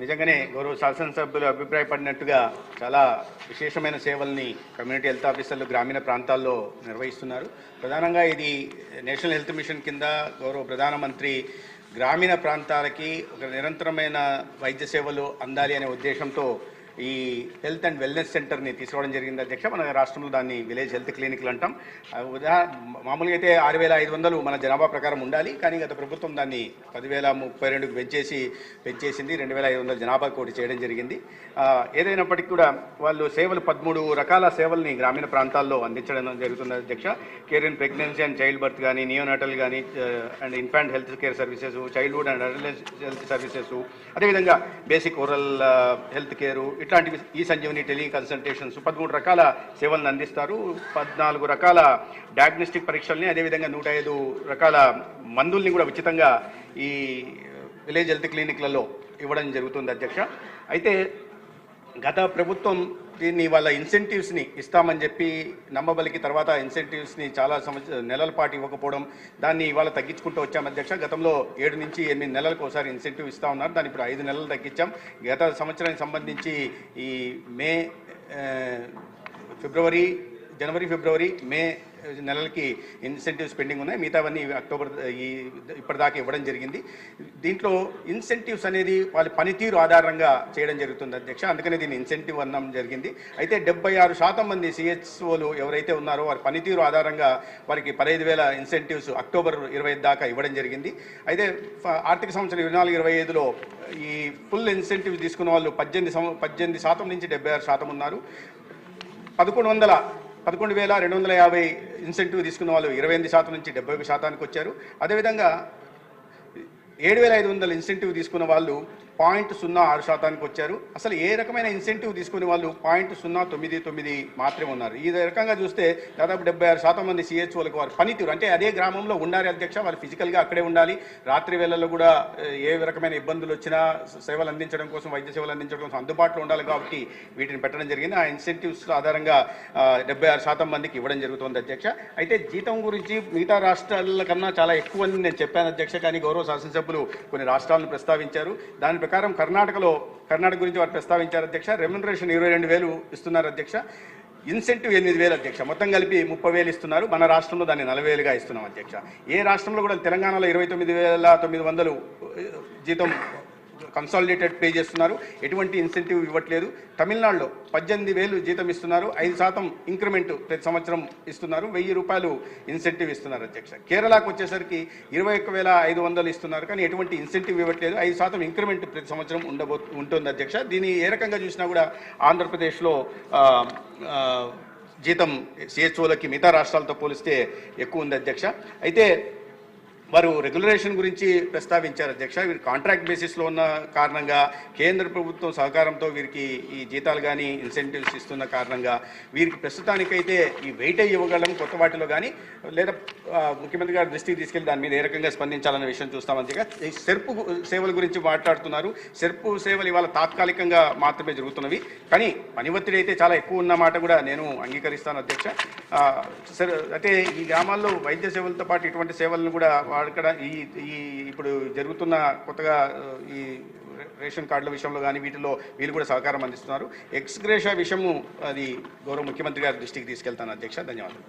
నిజంగానే గౌరవ శాసనసభ్యులు అభిప్రాయపడినట్టుగా చాలా విశేషమైన సేవల్ని కమ్యూనిటీ హెల్త్ ఆఫీసర్లు గ్రామీణ ప్రాంతాల్లో నిర్వహిస్తున్నారు. ప్రధానంగా ఇది నేషనల్ హెల్త్ మిషన్ కింద గౌరవ ప్రధానమంత్రి గ్రామీణ ప్రాంతాలకి ఒక నిరంతరమైన వైద్య సేవలు అందాలి అనే ఉద్దేశంతో ఈ హెల్త్ అండ్ వెల్నెస్ సెంటర్ని తీసుకోవడం జరిగింది అధ్యక్ష. మన రాష్ట్రంలో దాన్ని విలేజ్ హెల్త్ క్లినిక్లు అంటాం. ఉదా మామూలుగా అయితే ఆరు వేల ఐదు వందలు మన జనాభా ప్రకారం ఉండాలి కానీ గత ప్రభుత్వం దాన్ని పదివేల ముప్పై రెండుకు పెంచేసి పెంచేసింది రెండు వేల ఐదు వందల జనాభా కోటి చేయడం జరిగింది. ఏదైనప్పటికీ కూడా వాళ్ళు సేవలు పదమూడు రకాల సేవల్ని గ్రామీణ ప్రాంతాల్లో అందించడం జరుగుతుంది అధ్యక్ష. Care in pregnancy and child birth కానీ నియోనాటల్ కానీ and infant health care services childhood and adult health services అదేవిధంగా బేసిక్ ఓరల్ హెల్త్ కేరు ఇట్లాంటివి ఈ సంజీవని టెలి కన్సల్టేషన్స్ పదమూడు రకాల సేవలను అందిస్తారు. పద్నాలుగు రకాల డయాగ్నోస్టిక్ పరీక్షల్ని అదేవిధంగా నూట ఐదు రకాల మందుల్ని కూడా ఉచితంగా ఈ విలేజ్ హెల్త్ క్లినిక్లలో ఇవ్వడం జరుగుతుంది అధ్యక్ష. అయితే గత ప్రభుత్వం దీన్ని వాళ్ళ ఇన్సెంటివ్స్ని ఇస్తామని చెప్పి నమ్మబలికి తర్వాత ఇన్సెంటివ్స్ని చాలా సంవత్సర నెలల పాటు ఇవ్వకపోవడం దాన్ని ఇవాళ తగ్గించుకుంటూ వచ్చాం అధ్యక్ష. గతంలో ఏడు నుంచి ఎనిమిది నెలలకు ఒకసారి ఇన్సెంటివ్ ఇస్తా ఉన్నారు. దాన్ని ఇప్పుడు ఐదు నెలలు తగ్గించాం. గత సంవత్సరానికి సంబంధించి ఈ మే ఫిబ్రవరి జనవరి ఫిబ్రవరి మే నెలలకి ఇన్సెంటివ్స్ పెండింగ్ ఉన్నాయి. మిగతావన్నీ అక్టోబర్ ఈ ఇప్పటిదాకా ఇవ్వడం జరిగింది. దీంట్లో ఇన్సెంటివ్స్ అనేది వాళ్ళ పనితీరు ఆధారంగా చేయడం జరుగుతుంది అధ్యక్ష. అందుకనే దీన్ని ఇన్సెంటివ్ అన్నం జరిగింది. అయితే డెబ్బై ఆరు శాతం మంది సిహెచ్ఓలు ఎవరైతే ఉన్నారో వారి పనితీరు ఆధారంగా వారికి పదహైదు వేల ఇన్సెంటివ్స్ అక్టోబర్ ఇరవై దాకా ఇవ్వడం జరిగింది. అయితే ఆర్థిక సంవత్సరం ఇరవై నాలుగు ఇరవై ఐదులో ఈ ఫుల్ ఇన్సెంటివ్ తీసుకున్న వాళ్ళు పద్దెనిమిది సం పద్దెనిమిది శాతం నుంచి డెబ్బై ఆరు శాతం ఉన్నారు. పదకొండు వందల పదకొండు వేల రెండు వందల యాభై ఇన్సెంటివ్ తీసుకున్న వాళ్ళు ఇరవై ఎనిమిది శాతం నుంచి డెబ్బై ఒక శాతానికి వచ్చారు. అదేవిధంగా ఏడు వేల ఐదు వందల ఇన్సెంటివ్ తీసుకున్న వాళ్ళు పాయింట్ సున్నా ఆరు శాతానికి వచ్చారు. అసలు ఏ రకమైన ఇన్సెంటివ్ తీసుకునే వాళ్ళు పాయింట్ సున్నా తొమ్మిది తొమ్మిది మాత్రమే ఉన్నారు. ఈ రకంగా చూస్తే దాదాపు డెబ్బై ఆరు శాతం మంది సిహెచ్ఓలకు వారి పనితీరు. అంటే అదే గ్రామంలో ఉండాలి అధ్యక్ష వాళ్ళు ఫిజికల్గా అక్కడే ఉండాలి. రాత్రి వేళల్లో కూడా ఏ, ఏ రకమైన ఇబ్బందులు వచ్చినా సేవలు అందించడం కోసం వైద్య సేవలు అందించడం కోసం అందుబాటులో ఉండాలి కాబట్టి వీటిని పెట్టడం జరిగింది. ఆ ఇన్సెంటివ్స్ ఆధారంగా డెబ్బై ఆరు శాతం మందికి ఇవ్వడం జరుగుతుంది అధ్యక్ష. అయితే జీతం గురించి మిగతా రాష్ట్రాల కన్నా చాలా ఎక్కువ అని నేను చెప్పాను అధ్యక్ష. కానీ గౌరవ శాసనసభ్యులు కొన్ని రాష్ట్రాలను ప్రస్తావించారు. దాని ప్రకారం కర్ణాటకలో కర్ణాటక గురించి వారు ప్రస్తావించారు అధ్యక్ష. రెమ్యునరేషన్ ఇరవై రెండు వేలు ఇస్తున్నారు అధ్యక్ష. ఇన్సెంటివ్ ఎనిమిది వేలు అధ్యక్ష. మొత్తం కలిపి ముప్పై వేలు ఇస్తున్నారు. మన రాష్ట్రంలో దాన్ని నలభై వేలుగా ఇస్తున్నాం అధ్యక్ష. ఏ రాష్ట్రంలో కూడా తెలంగాణలో ఇరవై తొమ్మిది వేల తొమ్మిది వందలు జీతం కన్సాలిడేటెడ్ పే చేస్తున్నారు. ఎటువంటి ఇన్సెంటివ్ ఇవ్వట్లేదు. తమిళనాడులో పద్దెనిమిది వేలు జీతం ఇస్తున్నారు. ఐదు శాతం ఇంక్రిమెంట్ ప్రతి సంవత్సరం ఇస్తున్నారు. వెయ్యి రూపాయలు ఇన్సెంటివ్ ఇస్తున్నారు అధ్యక్ష. కేరళకు వచ్చేసరికి ఇరవై ఒక్క వేల ఐదు వందలు ఇస్తున్నారు. కానీ ఎటువంటి ఇన్సెంటివ్ ఇవ్వట్లేదు. ఐదు శాతం ఇంక్రిమెంట్ ప్రతి సంవత్సరం ఉండబో ఉంటుంది అధ్యక్ష. దీన్ని ఏ రకంగా చూసినా కూడా ఆంధ్రప్రదేశ్లో జీతం సిహెచ్ఓలకి మిగతా రాష్ట్రాలతో పోలిస్తే ఎక్కువ ఉంది అధ్యక్ష. అయితే వారు రెగ్యులరేషన్ గురించి ప్రస్తావించారు అధ్యక్ష. వీరు కాంట్రాక్ట్ బేసిస్లో ఉన్న కారణంగా కేంద్ర ప్రభుత్వం సహకారంతో వీరికి ఈ జీతాలు కానీ ఇన్సెంటివ్స్ ఇస్తున్న కారణంగా వీరికి ప్రస్తుతానికైతే ఈ వెయిట్ ఇవ్వగలం కొత్త వాటిలో కానీ లేదా ముఖ్యమంత్రి గారి దృష్టికి తీసుకెళ్ళి దాని మీద ఏ రకంగా స్పందించాలనే విషయం చూస్తాం అంతేగా ఈ సెర్పు సేవల గురించి మాట్లాడుతున్నారు. సెర్పు సేవలు ఇవాళ తాత్కాలికంగా మాత్రమే జరుగుతున్నవి. కానీ పని ఒత్తిడి అయితే చాలా ఎక్కువ ఉన్న మాట కూడా నేను అంగీకరిస్తాను అధ్యక్ష. సరే అయితే ఈ గ్రామాల్లో వైద్య సేవలతో పాటు ఇటువంటి సేవలను కూడా వాడకడ ఈ ఈ ఇప్పుడు జరుగుతున్న కొత్తగా ఈ రేషన్ కార్డుల విషయంలో కానీ వీటిలో వీళ్ళు కూడా సహకారం అందిస్తున్నారు. ఎక్స్గ్రేషా విషయము అది గౌరవ ముఖ్యమంత్రి గారి దృష్టికి తీసుకెళ్తాను అధ్యక్ష. ధన్యవాదాలు.